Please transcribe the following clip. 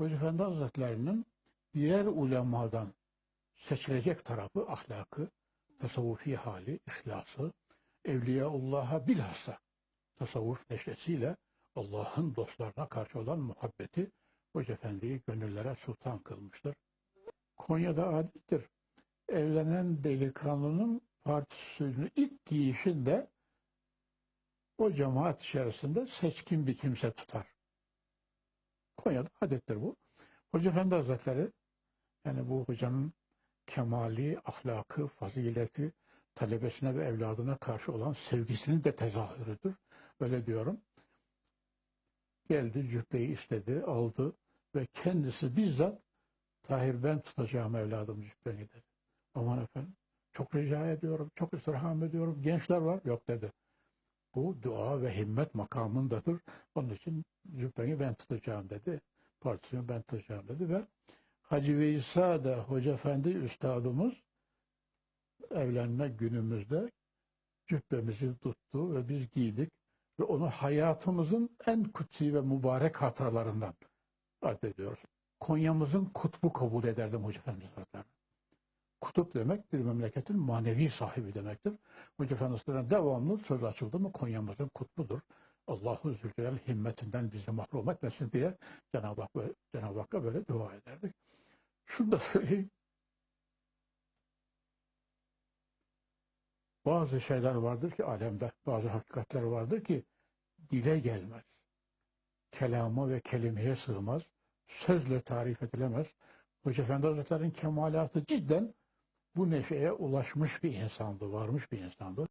Hoca Efendi Hazretlerinin diğer ulemadan seçilecek tarafı ahlakı, tasavvufi hali, ihlası, Evliyaullah'a bilhassa tasavvuf neşesiyle Allah'ın dostlarına karşı olan muhabbeti Hoca Efendi'yi gönüllere sultan kılmıştır. Konya'da adettir. Evlenen delikanlının partisini ilk giyişinde o cemaat içerisinde seçkin bir kimse tutar. Konya'da adettir bu. Hoca Efendi Hazretleri yani bu hocanın kemali, ahlakı, fazileti, talebesine ve evladına karşı olan sevgisinin de tezahürüdür. Öyle diyorum. Geldi cübbeyi istedi, aldı ve kendisi bizzat Tahir ben tutacağım evladım cübbeni dedi. Aman efendim çok rica ediyorum, çok istirham ediyorum. Gençler var. Yok dedi. Bu dua ve himmet makamındadır. Onun için cübbeni ben tutacağım dedi. Partisini ben tutacağım dedi ve Hacı Veys'a da Hoca Efendi Üstadımız evlenme günümüzde cübbemizi tuttu ve biz giydik ve onu hayatımızın en kutsi ve mübarek hatıralarından addediyoruz. Konya'mızın kutbu kabul ederdim Hoca Efendi Hazretleri. Kutup demek bir memleketin manevi sahibi demektir. Hoca Efendi Hazretleri'ne devamlı söz açıldı mı Konya'mızın kutbudur. Allahu Zülcelal himmetinden bizi mahrum etmesin diye Cenab-ı Hak Cenab-ı Hakk'a böyle dua ederdik. Şunu da söyleyeyim. Bazı şeyler vardır ki alemde, bazı hakikatler vardır ki dile gelmez. Kelama ve kelimeye sığmaz. Sözle tarif edilemez. Hoca Efendi Hazretleri'nin kemalatı cidden bu neşeye ulaşmış bir insandı, varmış bir insandı.